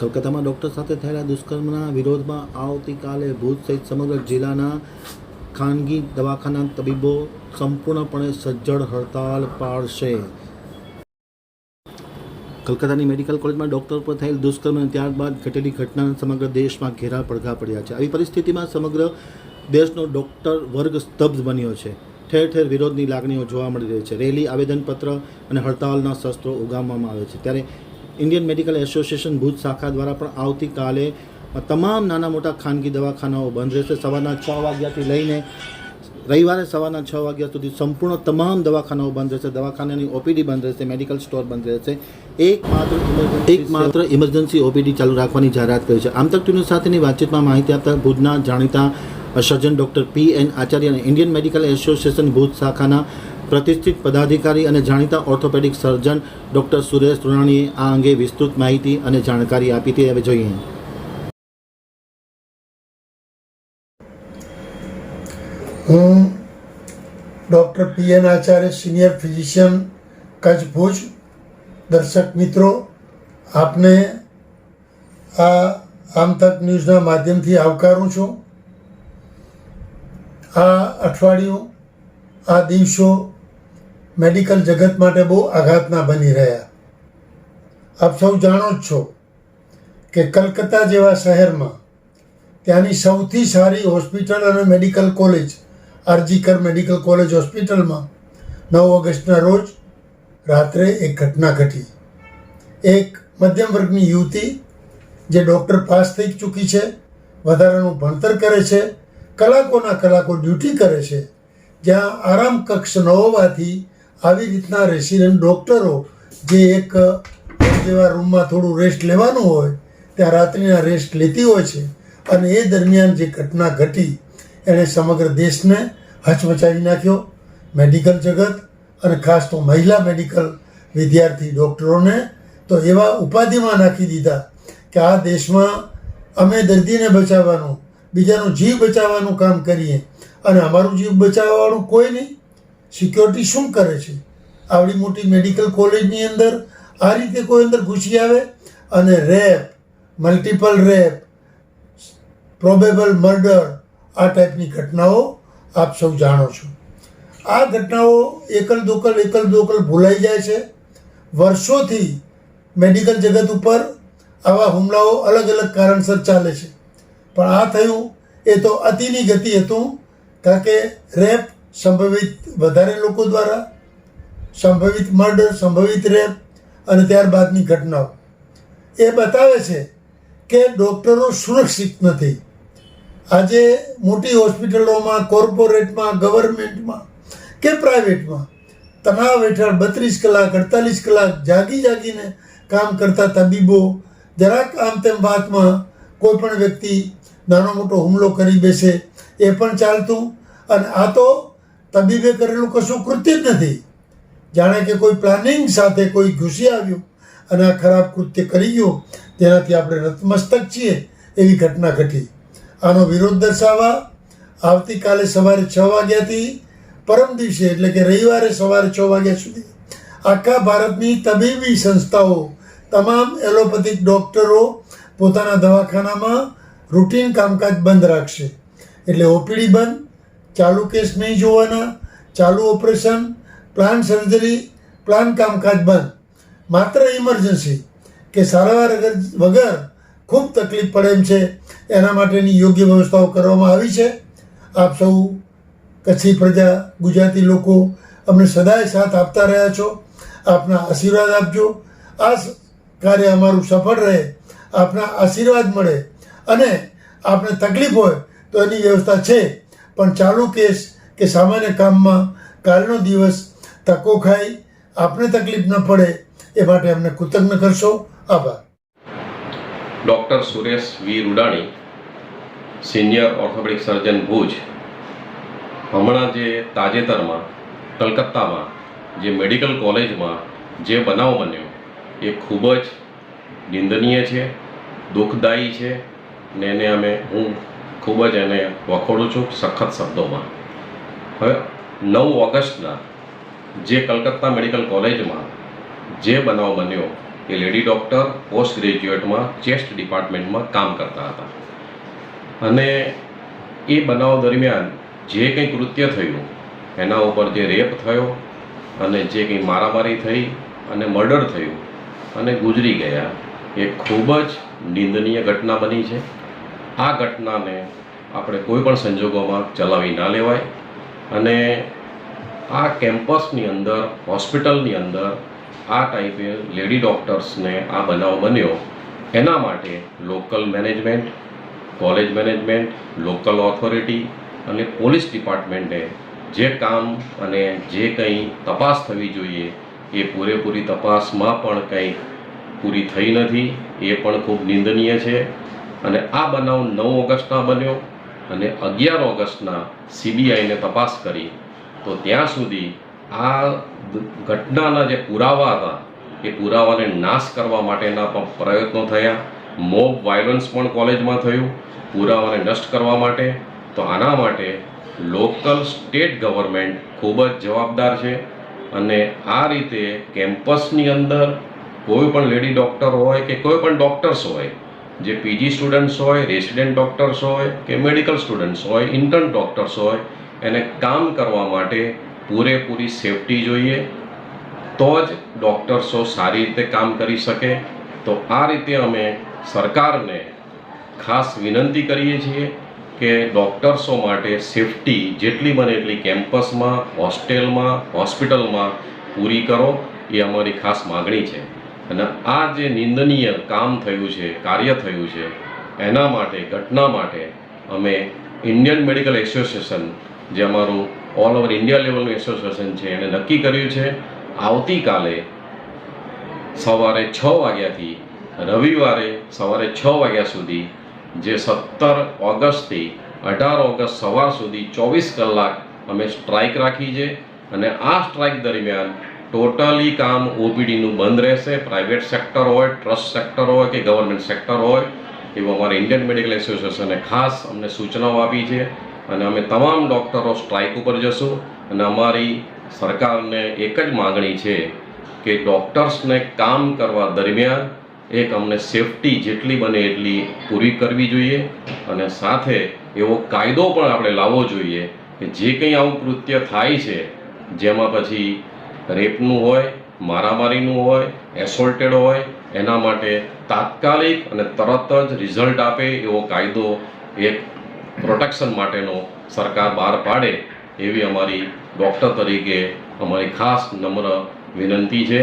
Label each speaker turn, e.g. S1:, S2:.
S1: કલકત્તામાં doctor સાથે થયેલા દુષ્કર્મના વિરોધમાં આવતીકાલે ભુજ સહિત સમગ્ર જિલ્લાના ખાનગી દવાખાના તબીબો સંપૂર્ણપણે સજ્જડ હડતાલ પાડશે. કલકત્તાની મેડિકલ કોલેજમાં ડૉક્ટર પર થયેલ દુષ્કર્મ અને ત્યારબાદ ઘટેલી ઘટના સમગ્ર દેશમાં ઘેરા પડઘા પડ્યા છે. આવી પરિસ્થિતિમાં સમગ્ર દેશનો ડૉક્ટર વર્ગ સ્તબ્ધ બન્યો છે. ઠેર ઠેર વિરોધની લાગણીઓ જોવા મળી રહી છે. રેલી, આવેદનપત્ર અને હડતાલના શસ્ત્રો ઉગામવામાં આવે છે. ત્યારે ઇન્ડિયન મેડિકલ એસોસિએશન ભુજ શાખા દ્વારા પણ આવતીકાલે તમામ નાના મોટા ખાનગી દવાખાનાઓ બંધ રહેશે. સવારના છ વાગ્યાથી લઈને રવિવારે સવારના છ વાગ્યા સુધી સંપૂર્ણ તમામ દવાખાનાઓ બંધ રહેશે. દવાખાનાની ઓપીડી બંધ રહેશે, મેડિકલ સ્ટોર બંધ રહેશે. એક માત્ર એક માત્ર ઇમરજન્સી ઓપીડી ચાલુ રાખવાની જાહેરાત કરી છે. આમ તક સાથેની વાતચીતમાં માહિતી આપતા ભુજના જાણીતા સર્જન ડૉક્ટર પી એન આચાર્ય અને ઇન્ડિયન મેડિકલ એસોસિએશન ભુજ શાખાના પ્રતિષ્ઠિત પદાધિકારી અને જાણીતા ઓર્થોપેડિક સર્જન ડૉક્ટર સુરેશ રૂણાણીએ આ અંગે વિસ્તૃત માહિતી અને જાણકારી આપી હતી હવે જોઈએ.
S2: હું doctor P N Acharya, senior physician, Kutch Bhuj, દર્શક મિત્રો, આપને આ આમ તક ન્યૂઝના માધ્યમથી આવકારું છું. આ અઠવાડિયું, આ દિવસો મેડિકલ જગત માટે બહુ આઘાતના બની રહ્યા. આપ સૌ જાણો જ છો કે કલકત્તા જેવા શહેરમાં ત્યાંની સૌથી સારી હોસ્પિટલ અને medical college, RG Kar medical college હોસ્પિટલમાં નવ ઓગસ્ટના રોજ રાત્રે એક ઘટના ઘટી. એક મધ્યમ વર્ગની યુવતી જે ડૉક્ટર પાસ થઈ ચૂકી છે, વધારાનું ભણતર કરે છે, કલાકોના કલાકો ડ્યુટી કરે છે, જ્યાં આરામ કક્ષ ન હોવાથી આવી રીતના રેસિડેન્ટ ડૉક્ટરો જે એક જેવા રૂમમાં થોડું રેસ્ટ લેવાનું હોય, ત્યાં રાત્રિના રેસ્ટ લેતી હોય છે અને એ દરમિયાન જે ઘટના ઘટી, એણે સમગ્ર દેશને હચમચાવી નાખ્યો. મેડિકલ જગત અને ખાસ તો મહિલા મેડિકલ વિદ્યાર્થી ડૉક્ટરોને તો એવા ઉપાધિમાં નાખી દીધા કે આ દેશમાં અમે દર્દીને બચાવવાનું, બીજાનું જીવ બચાવવાનું કામ કરીએ અને અમારું જીવ બચાવવાનું કોઈ નહીં. સિક્યોરિટી શું કરે છે? આવડી મોટી મેડિકલ કોલેજની અંદર આ રીતે કોઈ અંદર ઘૂસી આવે અને rape multiple rape probable murder આ ટાઈપની ઘટનાઓ આપ સૌ જાણો છો. આ ઘટનાઓ એકલ દોકલ એકલ દોકલ ભૂલાઈ જાય છે. વર્ષોથી મેડિકલ જગત ઉપર આવા હુમલાઓ અલગ અલગ કારણસર ચાલે છે. પણ આ થયું એ તો અતિની ગતિ હતું, કારણ કે રેપ સંભવિત વધારે લોકો દ્વારા, સંભવિત મર્ડર, સંભવિત રેપ અને ત્યારબાદની ઘટનાઓ. એ બતાવે છે કે ડૉક્ટરો સુરક્ષિત નથી. આજે મોટી હોસ્પિટલોમાં, કોર્પોરેટમાં, ગવર્મેન્ટમાં કે પ્રાઇવેટમાં તણાવ હેઠળ બત્રીસ કલાક, અડતાલીસ કલાક જાગી જાગીને કામ કરતા તબીબો જરાક આમ તેમ વાતમાં કોઈ પણ વ્યક્તિ નાનો મોટો હુમલો કરી બેસે, એ પણ ચાલતું. અને આ તો તબીબે કરેલું કશું કૃત્ય જ નથી. જાણે કે કોઈ પ્લાનિંગ સાથે કોઈ ઘૂસી આવ્યું અને આ ખરાબ કૃત્ય કરી ગયું, તેનાથી આપણે રતમસ્તક છીએ એવી ઘટના ઘટી. આનો વિરોધ દર્શાવવા આવતીકાલે સવારે છ વાગ્યાથી પરમ દિવસે, એટલે કે રવિવારે સવારે છ વાગ્યા સુધી, આખા ભારતની તબીબી સંસ્થાઓ, તમામ એલોપેથિક ડૉક્ટરો પોતાના દવાખાનામાં રૂટીન કામકાજ બંધ રાખશે. એટલે ઓપીડી બંધ ચાલુ કેસ નહીં જોવાના, ચાલુ ઓપરેશન, પ્લાન સર્જરી, પ્લાન કામકાજ બંધ. માત્ર ઇમરજન્સી કે સારવાર વગર ખૂબ તકલીફ પડે એમ છે. એના માટેની યોગ્ય વ્યવસ્થાઓ કરવામાં આવી છે. આપ સૌ કચ્છી પ્રજા, ગુજરાતી લોકો અમને સદાય સાથ આપતા રહ્યા છો. આપના આશીર્વાદ આપજો. આ કાર્ય અમારું સફળ રહે. આપના આશીર્વાદ મળે. અને આપને તકલીફ હોય તો એની વ્યવસ્થા છે. પણ ચાલુ કેસ કે સામાન્ય કામમાં કાલનો દિવસ તકો ખાઈ આપને તકલીફ ન પડે એ માટે અમને કૃતજ્ઞ કરશો. આભાર.
S3: Doctor Suresh V Rudani, senior orthopaedic surgeon Bhuj. હમણાં જે તાજેતરમાં, કલકત્તામાં જે મેડિકલ કોલેજમાં જે બનાવ બન્યો, એ ખૂબ જ નિંદનીય છે, દુઃખદાયી છે ને એને અમે હું ખૂબ જ એને વખોડું છું સખત શબ્દોમાં. હવે નવ ઓગસ્ટના જે કલકત્તા મેડિકલ કોલેજમાં જે બનાવ બન્યો, એ લેડી ડૉક્ટર પોસ્ટ ગ્રેજ્યુએટમાં ચેસ્ટ ડિપાર્ટમેન્ટમાં કામ કરતા હતા. અને એ બનાવ દરમિયાન જે કંઈ કૃત્ય થયું, એના ઉપર જે રેપ થયો અને જે કંઈ મારામારી થઈ અને મર્ડર થયું અને ગુજરી ગયા, એ ખૂબ જ નિંદનીય ઘટના બની છે. આ ઘટનાને આપણે કોઈ પણ સંજોગોમાં ચલાવી ના લેવાય અને આ કેમ્પસની અંદર, હોસ્પિટલની અંદર આ ટાઈપે લેડી ડૉક્ટર્સને આ બનાવ બન્યો. એના માટે local management, college management, local authority અને પોલીસ ડિપાર્ટમેન્ટે જે કામ અને જે કંઈ તપાસ થવી જોઈએ એ પૂરેપૂરી તપાસમાં પણ કંઈ પૂરી થઈ નથી. એ પણ ખૂબ નિંદનીય છે. અને આ બનાવ નવ ઓગસ્ટના બન્યો અને અગિયાર ઓગસ્ટના સીબીઆઈને તપાસ કરી. તો ત્યાં સુધી આ ઘટનાના જે પુરાવા હતા, એ પુરાવાને નાશ કરવા માટેના પણ પ્રયત્નો થયા. મોબ વાયલન્સ પણ કોલેજમાં થયું. પુરાવાને નષ્ટ કરવા માટે. તો આના માટે લોકલ સ્ટેટ ગવર્મેન્ટ ખૂબ જ જવાબદાર છે અને આ રીતે કેમ્પસની અંદર કોઈ પણ લેડી ડૉક્ટર હોય કે કોઈ પણ ડૉક્ટર્સ હોય જે પીજી સ્ટુડન્ટ્સ હોય રેસિડેન્ટ ડૉક્ટર્સ હોય કે મેડિકલ સ્ટુડન્ટ્સ હોય ઇન્ટર્ન ડૉક્ટર્સ હોય, એને કામ કરવા માટે પૂરેપૂરી સેફટી જોઈએ. તો જ ડૉક્ટર્સો સારી રીતે કામ કરી શકે. તો આ રીતે અમે સરકારને ખાસ વિનંતી કરીએ છીએ કે ડૉક્ટર્સો માટે સેફટી જેટલી બને એટલી કેમ્પસમાં હોસ્ટેલમાં હોસ્પિટલમાં પૂરી કરો. એ અમારી ખાસ માગણી છે. અને આ જે નિંદનીય કામ થયું છે, કાર્ય થયું છે, એના માટે, ઘટના માટે અમે ઇન્ડિયન મેડિકલ એસોસિએશન, જે અમારું ઓલ ઓવર ઇન્ડિયા લેવલનું એસોસિએશન છે એણે નક્કી કર્યું છે. આવતીકાલે સવારે છ વાગ્યાથી રવિવારે સવારે છ વાગ્યા સુધી, જે સત્તર ઓગસ્ટથી અઢાર ઓગસ્ટ સવાર સુધી ચોવીસ કલાક અમે સ્ટ્રાઇક રાખી છે. અને આ સ્ટ્રાઇક દરમિયાન ટોટલી કામ ઓપીડીનું બંધ રહેશે. પ્રાઇવેટ સેક્ટર હોય ટ્રસ્ટ સેક્ટર હોય કે ગવર્મેન્ટ સેક્ટર હોય, એવું અમારે ઇન્ડિયન મેડિકલ એસોસિએશને ખાસ અમને સૂચનાઓ આપી છે. અને અમે તમામ ડૉક્ટરો સ્ટ્રાઇક ઉપર જશું. અને અમારી સરકારને એક જ માગણી છે કે ડૉક્ટર્સને કામ કરવા દરમિયાન એક અમને સેફટી જેટલી બને એટલી પૂરી કરવી જોઈએ. અને સાથે એવો કાયદો પણ આપણે લાવવો જોઈએ કે જે કંઈ આવું કૃત્ય થાય છે, જેમાં પછી રેપનું હોય, મારામારીનું હોય એસોલ્ટેડ હોય, એના માટે તાત્કાલિક અને તરત જ રિઝલ્ટ આપે એવો કાયદો એક પ્રોટેક્શન માટેનો સરકાર બહાર પાડે એવી અમારી ડૉક્ટર તરીકે અમારી ખાસ નમ્ર વિનંતી છે.